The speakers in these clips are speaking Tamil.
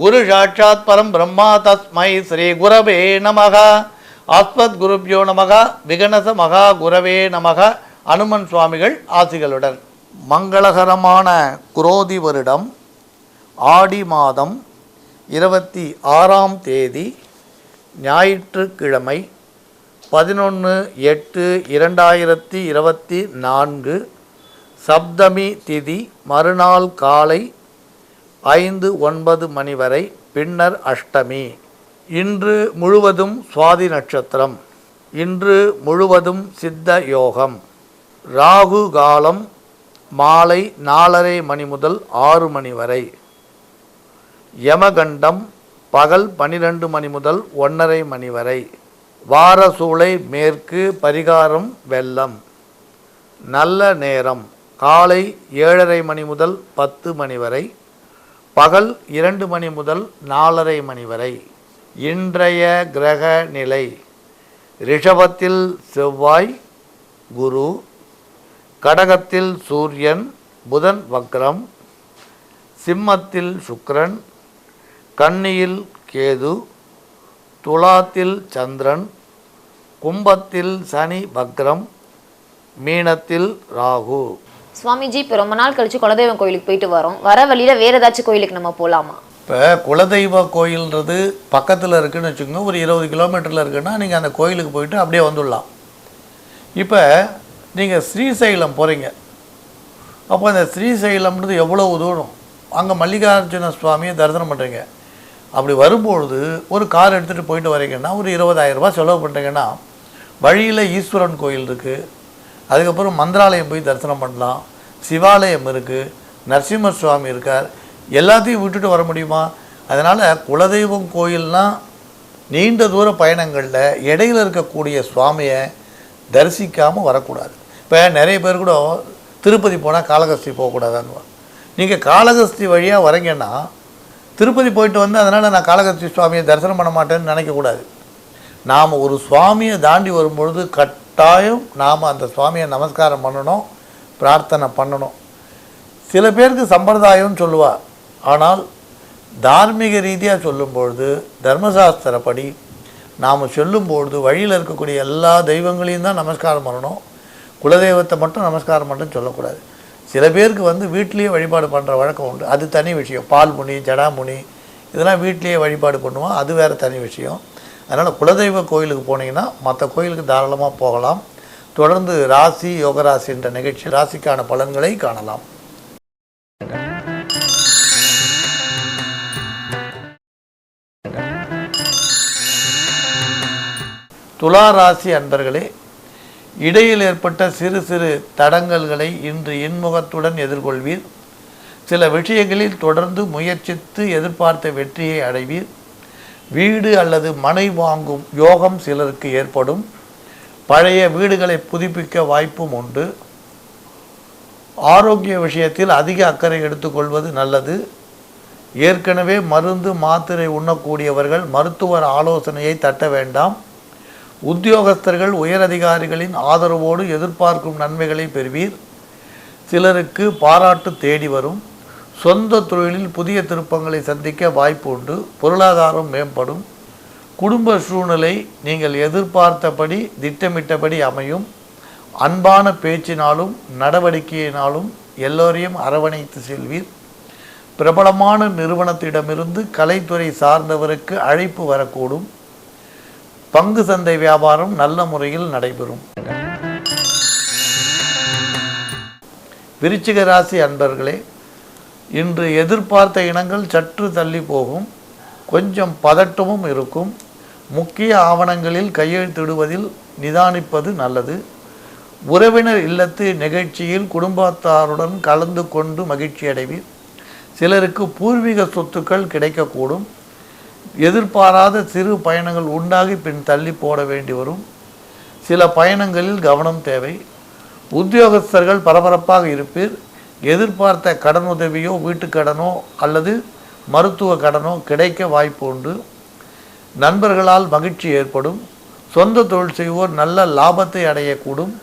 குரு சாட்சாத் பரம் பிரம்மா தஸ்மை ஸ்ரீ குரவே நமக. ஆஸ்மத் குருப்யோ நமக விகணச மகா குரவே நமக. அனுமன் சுவாமிகள் ஆசிகளுடன். மங்களகரமான குரோதி வருடம் ஆடி மாதம் இருபத்தி ஆறாம் தேதி ஞாயிற்றுக்கிழமை பதினொன்று எட்டு இரண்டாயிரத்தி இருபத்தி நான்கு சப்தமி திதி மறுநாள் காலை ஐந்து ஒன்பது மணி வரை பின்னர் அஷ்டமி. இன்று முழுவதும் சுவாதி நட்சத்திரம். இன்று முழுவதும் சித்த யோகம். ராகு காலம் மாலை நாலரை மணி முதல் ஆறு மணி வரை. யமகண்டம் பகல் பனிரெண்டு மணி முதல் ஒன்றரை மணி வரை. வாரசூளை மேற்கு பரிகாரம் வெள்ளம். நல்ல நேரம். காலை ஏழரை மணி முதல் பத்து மணி வரை. பகல் இரண்டு மணி முதல் நாலரை மணி வரை. இன்றைய கிரக நிலை. ரிஷபத்தில் செவ்வாய் குரு. கடகத்தில் சூரியன் புதன் வக்ரம். சிம்மத்தில் சுக்ரன் கன்னியில் கேது. துலாத்தில் சந்திரன். கும்பத்தில் சனி வக்ரம். மீனத்தில் ராகு. சுவாமிஜி இப்போ ரொம்ப நாள் கழிச்சு குலதெய்வம் கோயிலுக்கு போயிட்டு வரோம். வர வழியில வேறு ஏதாச்சும் கோயிலுக்கு நம்ம போகலாமா இப்போ குலதெய்வ கோயில்ன்றது பக்கத்தில் இருக்குன்னு வச்சுக்கோங்க. ஒரு இருபது கிலோமீட்டரில் இருக்குன்னா நீங்கள் அந்த கோயிலுக்கு போயிட்டு அப்படியே வந்துடலாம். இப்போ நீங்கள் ஸ்ரீசைலம் போகிறீங்க அப்போ அந்த ஸ்ரீசைலம்ன்றது எவ்வளோ தூரம்? அங்கே மல்லிகார்ஜுன சுவாமியை தரிசனம் பண்ணுறீங்க அப்படி வரும்பொழுது ஒரு கார் எடுத்துகிட்டு போயிட்டு வரீங்கன்னா ஒரு இருபதாயிரம் ரூபாய் செலவு பண்ணுறீங்கன்னா வழியில் ஈஸ்வரன் கோயில் இருக்குது அதுக்கப்புறம் மந்திராலயம் போய் தரிசனம் பண்ணலாம். சிவாலயம் இருக்குது நரசிம்ம சுவாமி இருக்கார். எல்லாத்தையும் விட்டுட்டு வர முடியுமா? அதனால் குலதெய்வம் கோயில்னால் நீண்ட தூர பயணங்களில் இடையில இருக்கக்கூடிய சுவாமியை தரிசிக்காமல் வரக்கூடாது. இப்போ நிறைய பேர் கூட திருப்பதி போனால் காளகஸ்தி போகக்கூடாதான்னு நீங்கள் காளகஸ்தி வழியாக வரீங்கன்னா திருப்பதி போயிட்டு வந்து அதனால் நான் காலகஸ்தி சுவாமியை தரிசனம் பண்ண மாட்டேன்னு நினைக்கக்கூடாது. நாம் ஒரு சுவாமியை தாண்டி வரும்பொழுது கட் கட்டாயம் நாம் அந்த சுவாமியை நமஸ்காரம் பண்ணணும் பிரார்த்தனை பண்ணணும். சில பேருக்கு சம்பிரதாயம்னு சொல்லுவாள் ஆனால் தார்மீக ரீதியாக சொல்லும்பொழுது தர்மசாஸ்திரப்படி நாம் சொல்லும்பொழுது வழியில் இருக்கக்கூடிய எல்லா தெய்வங்களையும் தான் நமஸ்காரம் பண்ணணும். குலதெய்வத்தை மட்டும் நமஸ்காரம் மட்டும் சொல்லக்கூடாது. சில பேருக்கு வந்து வீட்லேயே வழிபாடு பண்ணுற வழக்கம் உண்டு. அது தனி விஷயம். பால்முனி ஜடாமுனி இதெல்லாம் வீட்லேயே வழிபாடு பண்ணுவோம். அது வேறு தனி விஷயம். அதனால் குலதெய்வ கோயிலுக்கு போனீங்கன்னா மற்ற கோயிலுக்கு தாராளமாக போகலாம். தொடர்ந்து ராசி யோகராசி என்ற நிகழ்ச்சி ராசிக்கான பலன்களை காணலாம். துலா ராசி அன்பர்களே இடையில் ஏற்பட்ட சிறு சிறு தடங்கல்களை இன்று இன்முகத்துடன் எதிர்கொள்வீர். சில விஷயங்களில் தொடர்ந்து முயற்சித்து எதிர்பார்த்த வெற்றியை அடைவீர். வீடு அல்லது மனை வாங்கும் யோகம் சிலருக்கு ஏற்படும். பழைய வீடுகளை புதுப்பிக்க வாய்ப்பும் உண்டு. ஆரோக்கிய விஷயத்தில் அதிக அக்கறை எடுத்துக்கொள்வது நல்லது. ஏற்கனவே மருந்து மாத்திரை உண்ணக்கூடியவர்கள் மருத்துவர் ஆலோசனையை தட்ட வேண்டாம். உத்தியோகஸ்தர்கள் உயரதிகாரிகளின் ஆதரவோடு எதிர்பார்க்கும் நன்மைகளை பெறுவீர். சிலருக்கு பாராட்டு தேடி வரும். சொந்த தொழிலில் புதிய திருப்பங்களை சந்திக்க வாய்ப்பு உண்டு. பொருளாதாரம் மேம்படும். குடும்ப சூழ்நிலை நீங்கள் எதிர்பார்த்தபடி திட்டமிட்டபடி அமையும். அன்பான பேச்சினாலும் நடவடிக்கையினாலும் எல்லோரையும் அரவணைத்து செல்வீர். பிரபலமான நிறுவனத்திடமிருந்து கலைத்துறை சார்ந்தவருக்கு அழைப்பு வரக்கூடும். பங்கு சந்தை வியாபாரம் நல்ல முறையில் நடைபெறும். விருச்சிக ராசி அன்பர்களே இன்று எதிர்பார்த்த இனங்கள் சற்று தள்ளி போகும். கொஞ்சம் பதட்டமும் இருக்கும். முக்கிய ஆவணங்களில் கையெழுத்திடுவதில் நிதானிப்பது நல்லது. உறவினர் இல்லத்து நிகழ்ச்சியில் குடும்பத்தாருடன் கலந்து கொண்டு மகிழ்ச்சி அடைவீர் சிலருக்கு பூர்வீக சொத்துக்கள் கிடைக்கக்கூடும். எதிர்பாராத சிறு பயணங்கள் உண்டாகி பின் தள்ளி போட வேண்டி வரும். சில பயணங்களில் கவனம் தேவை. உத்தியோகஸ்தர்கள் பரபரப்பாக இருப்பீர். எதிர்பார்த்த கடனுதவியோ வீட்டுக்கடனோ அல்லது மருத்துவ கடனோ கிடைக்க வாய்ப்பு உண்டு. நண்பர்களால் மகிழ்ச்சி ஏற்படும். சொந்த தொழில் செய்வோர் நல்ல லாபத்தை அடையக்கூடும்.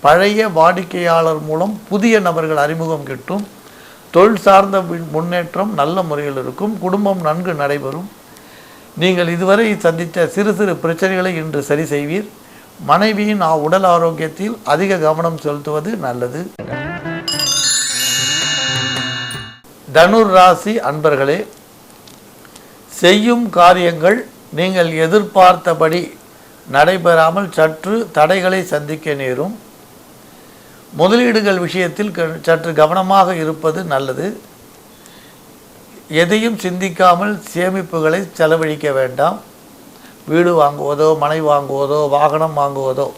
பழைய வாடிக்கையாளர் மூலம் புதிய நபர்கள் அறிமுகம் கிட்டும். தொழில் சார்ந்த முன்னேற்றம் நல்ல முறையில் இருக்கும். குடும்பம் நன்கு நடைபெறும். நீங்கள் இதுவரை சந்தித்த சிறு சிறு பிரச்சனைகளை இன்று சரி செய்வீர். மனைவியின் ஆ- உடல் ஆரோக்கியத்தில் அதிக கவனம் செலுத்துவது நல்லது. தனுர் ராசி அன்பர்களே செய்யும் காரியங்கள் நீங்கள் எதிர்பார்த்தபடி நடைபெறாமல் சற்று தடைகளை சந்திக்க நேரும். முதலீடுகள் விஷயத்தில் க- சற்று கவனமாக இருப்பது நல்லது. எதையும் சிந்திக்காமல் சேமிப்புகளை செலவழிக்க வேண்டாம். வீடு வாங்குவதோ மனை வாங்குவதோ வாகனம் வாங்குவதோ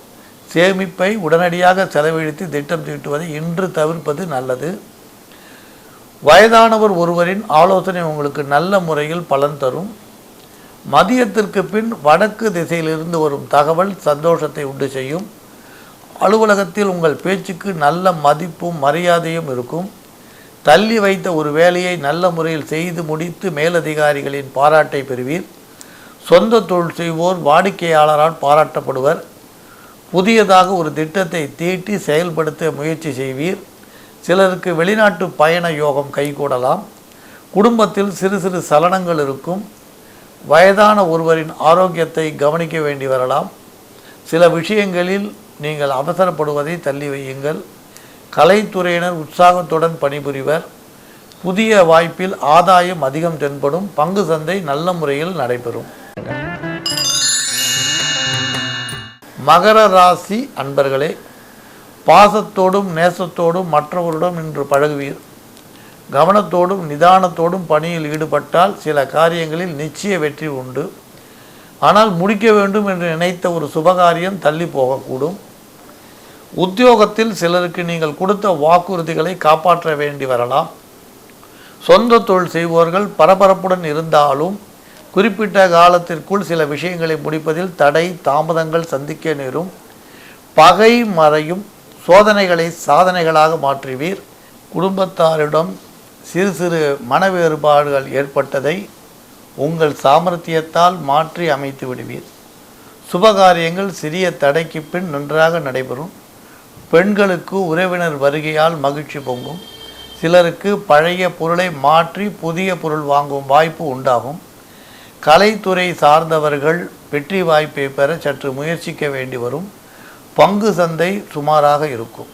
சேமிப்பை உடனடியாக செலவழித்து திட்டம் தீட்டுவதை இன்று தவிர்ப்பது நல்லது. வயதானவர் ஒருவரின் ஆலோசனை உங்களுக்கு நல்ல முறையில் பலன் தரும். மதியத்திற்கு பின் வடக்கு திசையிலிருந்து வரும் தகவல் சந்தோஷத்தை உண்டு செய்யும். அலுவலகத்தில் உங்கள் பேச்சுக்கு நல்ல மதிப்பும் மரியாதையும் இருக்கும். தள்ளி வைத்த ஒரு வேலையை நல்ல முறையில் செய்து முடித்து மேலதிகாரிகளின் பாராட்டை பெறுவீர். சொந்த தொழில் செய்வோர் வாடிக்கையாளரால் பாராட்டப்படுவர். புதியதாக ஒரு திட்டத்தை தீட்டி செயல்படுத்த முயற்சி செய்வீர். சிலருக்கு வெளிநாட்டு பயண யோகம் கைகூடலாம். குடும்பத்தில் சிறு சிறு சலனங்கள் இருக்கும். வயதான ஒருவரின் ஆரோக்கியத்தை கவனிக்க வேண்டி வரலாம். சில விஷயங்களில் நீங்கள் அவசரப்படுவதை தள்ளி வையுங்கள். கலைத்துறையினர் உற்சாகத்துடன் பணிபுரிவர். புதிய வாய்ப்பில் ஆதாயம் அதிகம் தென்படும். பங்கு சந்தை நல்ல முறையில் நடைபெறும். மகர ராசி அன்பர்களே பாசத்தோடும் நேசத்தோடும் மற்றவருடன் இன்று பழகுவீர். கவனத்தோடும் நிதானத்தோடும் பணியில் ஈடுபட்டால் சில காரியங்களில் நிச்சய வெற்றி உண்டு. ஆனால் முடிக்க வேண்டும் என்று நினைத்த ஒரு சுபகாரியம் தள்ளி போகக்கூடும். உத்தியோகத்தில் சிலருக்கு நீங்கள் கொடுத்த வாக்குறுதிகளை காப்பாற்ற வேண்டி வரலாம். சொந்த தொழில் செய்வோர்கள் பரபரப்புடன் இருந்தாலும் குறிப்பிட்ட காலத்திற்குள் சில விஷயங்களை முடிப்பதில் தடை தாமதங்கள் சந்திக்க நேரும். பகை மறையும் சோதனைகளை சாதனைகளாக மாற்றுவீர். குடும்பத்தாரிடம் சிறு சிறு மன வேறுபாடுகள் ஏற்பட்டதை உங்கள் சாமர்த்தியத்தால் மாற்றி அமைத்து விடுவீர். சுபகாரியங்கள் சிறிய தடைக்கு பின் நன்றாக நடைபெறும். பெண்களுக்கு உறவினர் வருகையால் மகிழ்ச்சி பொங்கும். சிலருக்கு பழைய பொருளை மாற்றி புதிய பொருள் வாங்கும் வாய்ப்பு உண்டாகும். கலைத்துறை சார்ந்தவர்கள் வெற்றி வாய்ப்பை பெற சற்று முயற்சிக்க வேண்டி வரும். பங்கு சந்தை சுமாராக இருக்கும்.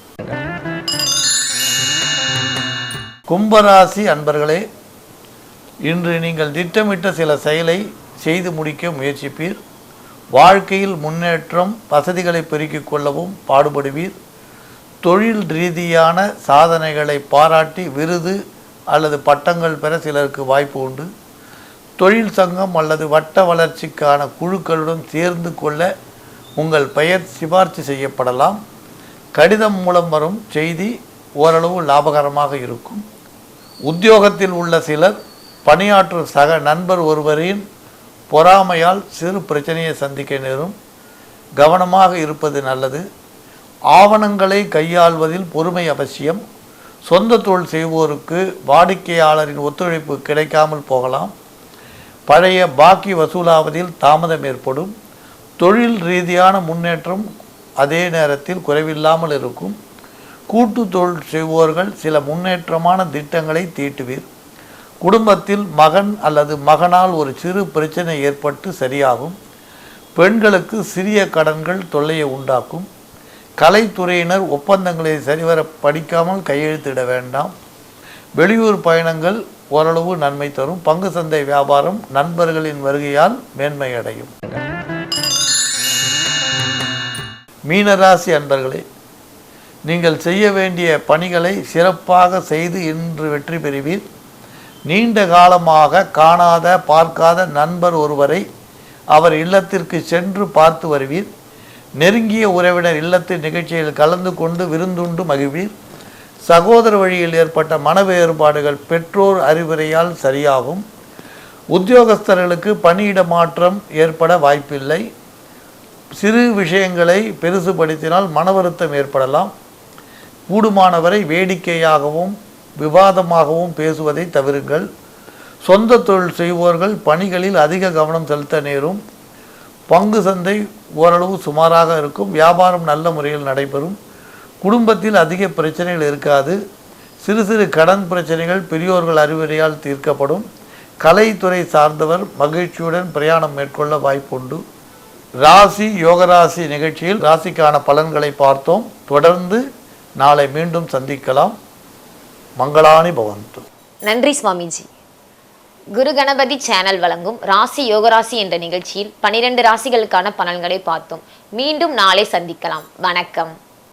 கும்பராசி அன்பர்களே இன்று நீங்கள் திட்டமிட்ட சில செயலை செய்து முடிக்க முயற்சிப்பீர். வாழ்க்கையில் முன்னேற்றம் வசதிகளை பெருக்கிக் கொள்ளவும் பாடுபடுவீர். தொழில் ரீதியான சாதனைகளை பாராட்டி விருது அல்லது பட்டங்கள் பெற சிலருக்கு வாய்ப்பு உண்டு. தொழில் சங்கம் அல்லது வட்ட வளர்ச்சிக்கான குழுக்களுடன் சேர்ந்து கொள்ள உங்கள் பெயர் சிபார்சு செய்யப்படலாம். கடிதம் மூலம் வரும் செய்தி ஓரளவு லாபகரமாக இருக்கும். உத்தியோகத்தில் உள்ள சிலர் பணியாற்றும் சக நண்பர் ஒருவரின் பொறாமையால் சிறு பிரச்சனையை சந்திக்க நேரும். கவனமாக இருப்பது நல்லது. ஆவணங்களை கையாள்வதில் பொறுமை அவசியம். சொந்த தொழில் செய்வோருக்கு வாடிக்கையாளரின் ஒத்துழைப்பு கிடைக்காமல் போகலாம். பழைய பாக்கி வசூலாவதில் தாமதம் ஏற்படும். தொழில் ரீதியான முன்னேற்றம் அதே நேரத்தில் குறைவில்லாமல் இருக்கும். கூட்டு தொழில் செய்வோர்கள் சில முன்னேற்றமான திட்டங்களை தீட்டுவீர். குடும்பத்தில் மகன் அல்லது மகனால் ஒரு சிறு பிரச்சனை ஏற்பட்டு சரியாகும். பெண்களுக்கு சிறிய கடன்கள் தொல்லையை உண்டாக்கும். கலைத்துறையினர் ஒப்பந்தங்களை சரிவர படிக்காமல் கையெழுத்திட வேண்டாம். வெளியூர் பயணங்கள் ஓரளவு நன்மை தரும். பங்கு சந்தை வியாபாரம் நண்பர்களின் வருகையால் மேன்மையடையும். மீனராசி அன்பர்களே நீங்கள் செய்ய வேண்டிய பணிகளை சிறப்பாக செய்து இன்று வெற்றி பெறுவீர். நீண்ட காலமாக காணாத பார்க்காத நண்பர் ஒருவரை அவர் இல்லத்திற்கு சென்று பார்த்து வருவீர். நெருங்கிய உறவினர் இல்லத்து நிகழ்ச்சியில் கலந்து கொண்டு விருந்துண்டு மகிழ்வீர். சகோதர வழியில் ஏற்பட்ட மன வேறுபாடுகள் பெற்றோர் அறிவுரையால் சரியாகும். உத்தியோகஸ்தர்களுக்கு பணியிட மாற்றம் ஏற்பட வாய்ப்பில்லை. சிறு விஷயங்களை பெருசுபடுத்தினால் மன வருத்தம் ஏற்படலாம். கூடுமானவரை வேடிக்கையாகவும் விவாதமாகவும் பேசுவதை தவிருங்கள். சொந்த தொழில் செய்வோர்கள் பணிகளில் அதிக கவனம் செலுத்த நேரும். பங்கு சந்தை ஓரளவு சுமாராக இருக்கும். வியாபாரம் நல்ல முறையில் நடைபெறும். குடும்பத்தில் அதிக பிரச்சனைகள் இருக்காது. சிறு சிறு கடன் பிரச்சனைகள் பெரியோர்கள் அறிவுரையால் தீர்க்கப்படும். கலைத்துறை சார்ந்தவர் மகிழ்ச்சியுடன் பிரயாணம் மேற்கொள்ள வாய்ப்புண்டு. ராசி யோகராசி நிகழ்ச்சியில் ராசிக்கான பலன்களை பார்த்தோம். தொடர்ந்து நாளை மீண்டும் சந்திக்கலாம். மங்களானி பவந்து நன்றி சுவாமிஜி. குரு கணபதி சேனல் வழங்கும் ராசி யோகராசி என்ற நிகழ்ச்சியில் பனிரெண்டு ராசிகளுக்கான பலன்களை பார்த்தோம். மீண்டும் நாளை சந்திக்கலாம். வணக்கம்.